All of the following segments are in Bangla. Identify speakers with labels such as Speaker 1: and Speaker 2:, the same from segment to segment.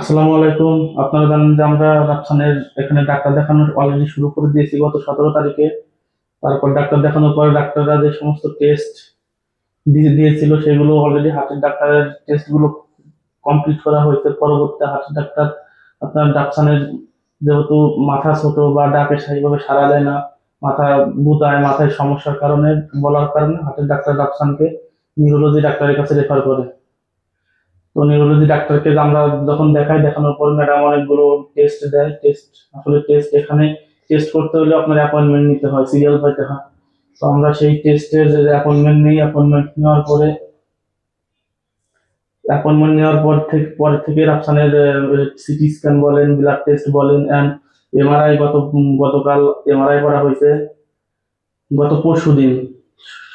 Speaker 1: আসসালামু আলাইকুম। আপনারা জানেন যে আমরা রাজস্থানের এখানে ডাক্তার দেখানো অলরেডি শুরু করে দিয়েছি গত সতেরো তারিখে। তারপর ডাক্তার দেখানোর পরে ডাক্তাররা যে সমস্ত টেস্ট দিয়ে দিয়েছিল, সেগুলো অলরেডি হার্টের ডাক্তারের টেস্টগুলো কমপ্লিট করা হয়েছে। পরবর্তী হার্টের ডাক্তার আপনার ডাকসানের যেহেতু মাথা ছোট বা ডাকে সেইভাবে সারা দেয় না, মাথা বুতায় মাথায় সমস্যার কারণে বলার কারণে হার্টের ডাক্তার ডাকসানকে নিউরোলজি ডাক্তারের কাছে রেফার করে। তো নিউরোলজি ডাক্তারকে আমরা যখন দেখাই, দেখানোর পর ম্যাডাম অনেকগুলো টেস্ট দেয়। টেস্ট আসলে টেস্ট এখানে টেস্ট করতে হলে আপনার অ্যাপয়েন্টমেন্ট নিতে হয় সিরিয়াল পাইতে হয়। তো আমরা সেই টেস্টের অ্যাপয়েন্টমেন্ট নিই। অ্যাপয়েন্টমেন্ট নেওয়ার পরে অ্যাপয়েন্টমেন্ট নেওয়ার পর থেকে পর থেকে রাফসানের সিটি স্ক্যান বলেন ব্লাড টেস্ট বলেন অ্যান্ড এমআরআই গত, গতকাল এমআরআই করা হয়েছে। গত পরশু দিন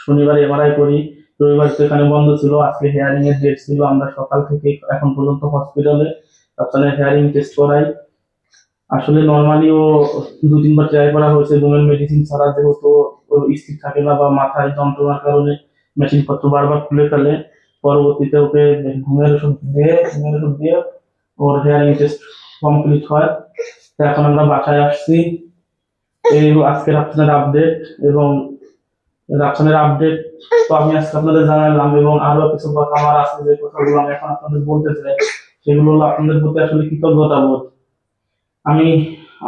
Speaker 1: শনিবার এমআরআই করি। রবিবার তো এখানে বন্ধ ছিল, আজকে হেয়ারিং এর ডেট ছিল, আমরা সকাল থেকে এখন পর্যন্ত হসপিটালে আপনাদের হেয়ারিং টেস্ট করাই। আসলে নর্মালি ও দু তিনবার ট্রাই করা হয়েছে ঘুমের মেডিসিন ছাড়া যেহেতু স্থির থাকে না বা মাথায় যন্ত্রণার কারণে মেশিন পত্র বারবার খুলে ফেলে, পরবর্তীতে ওকে ঘুমের ওষুধ দিয়ে, ঘুমের ওষুধ দিয়ে ওর হেয়ারিং টেস্ট কমপ্লিট হয়। এখন আমরা বাসায় আসছি। এই আজকের আপনার আপডেট এবং রাফসানের আপডেট তো আমি আজকে আপনাদের জানালাম এবং আরও কিছু কথা আমার আছে যে কথাগুলো আমি এখন আপনাদের বলতে চাই, সেগুলো হলো আপনাদের প্রতি আসলে কৃতজ্ঞতা বোধ। আমি,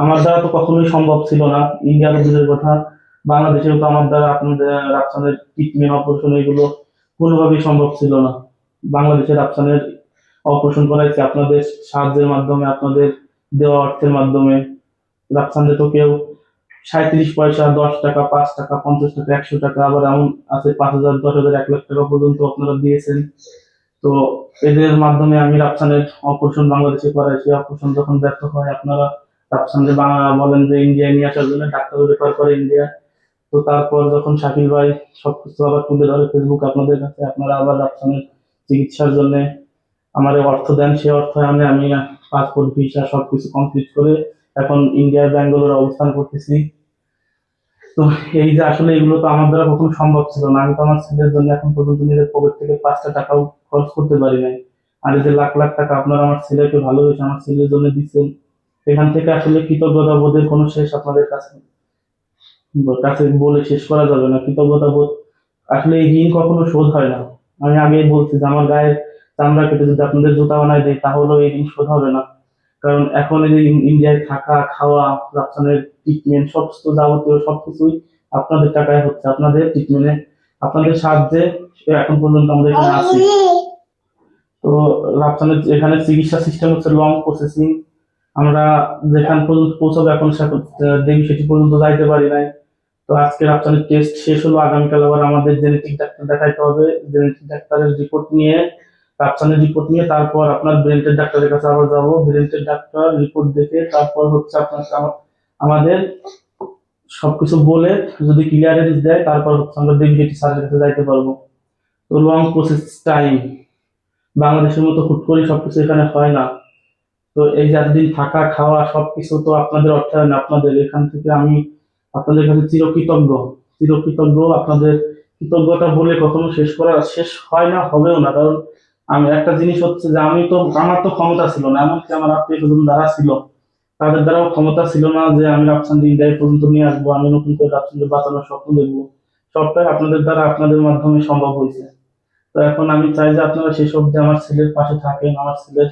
Speaker 1: আমার দ্বারা তো কখনোই সম্ভব ছিল না, ইন্ডিয়ার দূরের কথা, বাংলাদেশেও তো আমার দ্বারা আপনাদের রাফসানের ট্রিটমেন্ট অপারেশন এগুলো কোনোভাবেই সম্ভব ছিল না। বাংলাদেশের রাফসানের অপারেশন করাইছে আপনাদের সাহায্যের মাধ্যমে, আপনাদের দেওয়া অর্থের মাধ্যমে। রাফসানদের তো কেউ সাঁত্রিশ পয়সা, দশ টাকা, পাঁচ টাকা, পঞ্চাশ টাকা, একশো টাকা, আবার এমন আছে পাঁচ হাজার, দশ হাজার, এক লাখ টাকা পর্যন্ত আপনারা দিয়েছেন। তো এদের মাধ্যমে আমি রাফসানের অপারেশন বাংলাদেশে করাই। সেই অপারেশন যখন ব্যর্থ হয়, আপনারা রাফসানকে বাংলা বলেন যে ইন্ডিয়ায় নিয়ে আসার জন্য ডাক্তার রেফার করে ইন্ডিয়া। তো তারপর যখন শাকিল ভাই সবকিছু আবার তুলে ধরে ফেসবুক আপনাদের কাছে, আপনারা আবার রাফসানের চিকিৎসার জন্য আমার অর্থ দেন। সেই অর্থ আমি আমি পাসপোর্ট ভিসা সবকিছু কমপ্লিট করে এখন ইন্ডিয়ার ব্যাঙ্গালোরে অবস্থান করতেছি। তো এই যে আসলে এগুলো তো আমার দ্বারা কখনো সম্ভব ছিল না। আমি তো আমার ছেলের জন্য এখন পর্যন্ত নিজের পকেট থেকে পাঁচটা টাকাও খরচ করতে পারি নাই। আর যে লাখ লাখ টাকা আপনারা আমার ছেলেকে ভালোবেসে আমার ছেলের জন্য দিচ্ছেন, এখান থেকে আসলে কৃতজ্ঞতা বোধের কোনো শেষ আপনাদের কাছে কাছে বলে শেষ করা যাবে না। কৃতজ্ঞতা বোধ আসলে এই ঋণ কখনো শোধ হয় না। আমি আগেই বলছি যে আমার গায়ে চামড়া কেটে যদি আপনাদের জুতা বানাই দেয় তাহলেও এই ঋণ শোধ হবে না। কারণ এখন এই ইন্ডিয়ায় থাকা, খাওয়া রাফসানের ট্রিটমেন্ট সমস্ত যাবতীয় সবকিছুই আপনাদের টাকায় হচ্ছে। আপনাদের ট্রিটমেন্টে আপনাদের সাহায্যে এখন পর্যন্ত আমরা এখানে আছি। তো রাফসানের এখানে চিকিৎসা সিস্টেম হচ্ছে লং প্রসেসিং আমরা যেখান পর্যন্ত পৌঁছাবো এখন দেবী সেটি পর্যন্ত যাইতে পারি নাই। তো আজকে রাফসানের টেস্ট শেষ হলো। আগামীকাল আবার আমাদের জেনেটিক ডাক্তার দেখাইতে হবে। জেনেটিক ডাক্তারের রিপোর্ট নিয়ে রাফসানের রিপোর্ট নিয়ে তারপর আপনার ব্রেনটের ডাক্তারের কাছে আবার যাব। ব্রেনটের ডাক্তার রিপোর্ট দেখে তারপর হচ্ছে আপনার আমাদের সবকিছু বলে যদি ক্লিয়ারেন্স দেয়, তারপর হচ্ছে আমরা ডেপুটি স্যারের কাছে যাইতে পারব। তো লং প্রসেস টাইম বাংলাদেশের মতো হুট করে সবকিছু এখানে হয় না। তো এই যে থাকা, খাওয়া সবকিছু তো আপনাদের অর্থায়ন আপনাদের। এখান থেকে আমি আপনাদের কাছে চিরকৃতজ্ঞ। চিরকৃতজ্ঞ আপনাদের কৃতজ্ঞতা বলে কখনো শেষ করা, শেষ হয় না, হবেও না। কারণ আমি একটা জিনিস হচ্ছে যে আমি তো, আমার তো ক্ষমতা ছিল না, এমনকি আমার আত্মীয় স্বজন যারা ছিল, তাদের দ্বারাও ক্ষমতা ছিল না যে আমি রাফসান ইন্ডিয়ায় পর্যন্ত নিয়ে আসব, আমি নতুন করে রাফসানকে বাঁচানোর স্বপ্ন দেখব। সবটাই আপনাদের দ্বারা আপনাদের মাধ্যমে সম্ভব হয়েছে। তো এখন আমি চাই যে আপনারা শেষ অবধি আমার ছেলের পাশে থাকেন, আমার ছেলের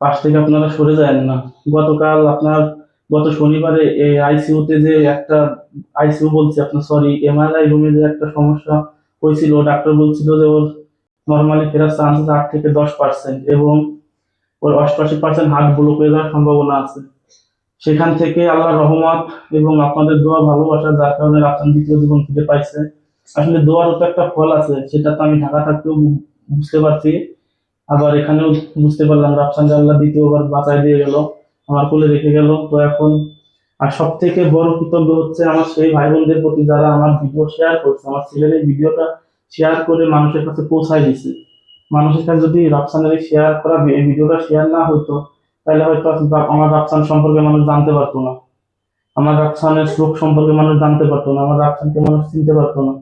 Speaker 1: পাশ থেকে আপনারা সরে যায় না। গতকাল আপনার, গত শনিবারে এই আইসিইউতে যে একটা আইসিউ বলছি আপনার সরি এমআরআই রুমে যে একটা সমস্যা হয়েছিল, ডাক্তার বলছিল যে ওর নর্মালি ফেরার চান্সেস আট থেকে দশ পার্সেন্ট এবং ওর অষ্টআশি পার্সেন্ট হার্ট ব্লক হয়ে যাওয়ার সম্ভাবনা আছে। সেখান থেকে আল্লাহর রহমত এবং আপনাদের দোয়া ভালোবাসা যার কারণে রাফসান দ্বিতীয় জীবন ফিরে পাইছে। আসলে দোয়ার তো একটা ফল আছে, সেটা তো আমি ঢাকা থাকতেও বুঝতে পারছি। আবার এখানেও বুঝতে পারলাম, রাফসান আল্লাহ দ্বিতীয়বার বাঁচাই দিয়ে গেল, আমার কোলে রেখে গেল। তো এখন আর সব থেকে বড় কৃতজ্ঞ হচ্ছে আমার সেই ভাই বোনদের প্রতি যারা আমার ভিডিও শেয়ার করছে, আমার ছেলের এই ভিডিওটা শেয়ার করে মানুষের কাছে পৌঁছায় দিছে। মানুষের কাছে যদি রাফসানের শেয়ার করা ভিডিওটা শেয়ার না হতো তাহলে হয়তো আমার রাফসান সম্পর্কে মানুষ জানতে পারতো না। আমার রাফসানের শ্লোক সম্পর্কে মানুষ জানতে পারতো না, আমার রাফসানকে মানুষ চিনতে পারতো না।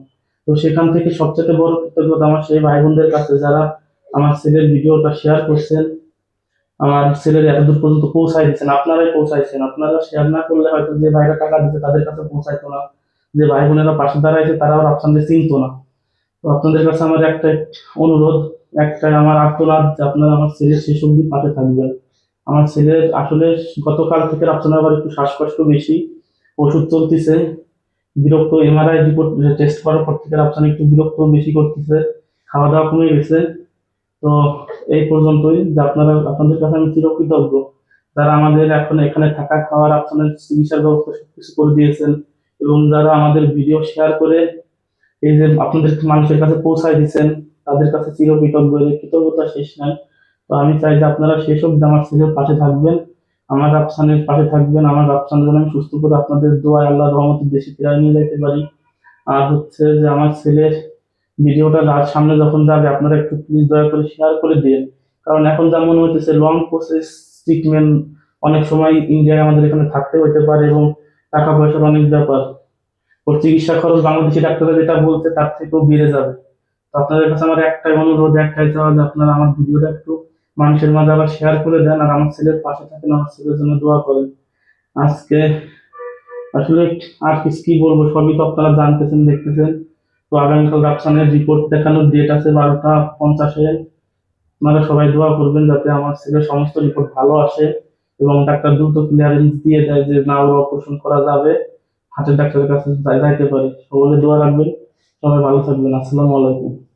Speaker 1: তো সেখান থেকে সবচেয়ে বড় কৃতজ্ঞতা আমার সেই ভাই বোনদের কাছে যারা আমার ছেলের ভিডিওটা শেয়ার করছেন, আমার ছেলের এতদূর পর্যন্ত পৌঁছাই দিচ্ছেন আপনারাই পৌঁছাইছেন। আপনারা শেয়ার না করলে হয়তো যে ভাইরা টাকা দিচ্ছে তাদের কাছে পৌঁছাইতো না। যে ভাই বোনেরা পাশে দাঁড়াইছে তারাও আপনাদের চিনতো না। তো আপনাদের কাছে আমার একটা অনুরোধ একটা আমার আর্তনাদ যে আপনারা আমার ছেলের শেষ অবধি পাশে থাকবেন। আমার ছেলের আসলে গতকাল থেকে আপনার আবার একটু শ্বাসকষ্ট বেশি, ওষুধ চলতেছে, বিরক্ত এমআরআই রিপোর্ট টেস্ট করার পর থেকে আপনার একটু বিরক্ত বেশি করতেছে, খাওয়া দাওয়া কমে গেছে। তো এই পর্যন্তই যে আপনারা, আপনাদের কাছে আমি চিরকৃতজ্ঞ। যারা আমাদের এখন এখানে থাকা খাওয়ার আপনাদের চিকিৎসার ব্যবস্থা সবকিছু করে দিয়েছেন এবং যারা আমাদের ভিডিও শেয়ার করে এই যে আপনাদের মানুষের কাছে পৌঁছায় দিচ্ছেন তাদের কাছে চিরকৃতজ্ঞ এর কৃতজ্ঞতা শেষ নাই। তো আমি চাই যে আপনারা শেষ অব্দি আমার ছেলের পাশে থাকবেন, আমার রাফসানের পাশে থাকবেন, আমার রাফসান যেন আমি সুস্থ করে আপনাদের দোয়ায় আল্লাহ রহমতের দেশে ফিরাই নিয়ে যাইতে পারি। আর হচ্ছে যে আমার ছেলের ভিডিওটা রাত সামনে যখন যাবে, আপনারা একটু প্লিজ দয়া করে শেয়ার করে দিন। কারণ এখন যা মনে হইতেছে লং প্রসেস ট্রিটমেন্ট অনেক সময় ইন্ডিয়ায় আমাদের এখানে থাকতে হতে পারে এবং টাকা পয়সার অনেক ব্যাপার। ওর চিকিৎসা খরচ বাংলাদেশি ডাক্তাররা যেটা বলছে তার থেকেও বেড়ে যাবে। তো আপনাদের কাছে আমার একটাই অনুরোধ, একটাই চাওয়া যে আপনারা আমার ভিডিওটা একটু মানুষের মাঝে আবার শেয়ার করে দেন আর আমার ছেলের পাশে থাকেন, আমার ছেলের জন্য দোয়া করেন। আজকে আসলে আর কিছু কি বলব, সবই তো আপনারা জানতেছেন, দেখতেছেন। তো আগামীকাল রাফসানের রিপোর্ট দেখানোর ডেট আছে বারোটা পঞ্চাশে। আপনারা সবাই দোয়া করবেন যাতে আমার ছেলের সমস্ত রিপোর্ট ভালো আসে এবং ডাক্তার দ্রুত ক্লিয়ারেন্স দিয়ে দেয় যে না ওর অপারেশন করা যাবে। হাতের ডাক্তারের কাছে যাই- যাইতে পারে। সকলে দোয়া রাখবেন। সবাই ভালো থাকবেন। আসসালামু আলাইকুম।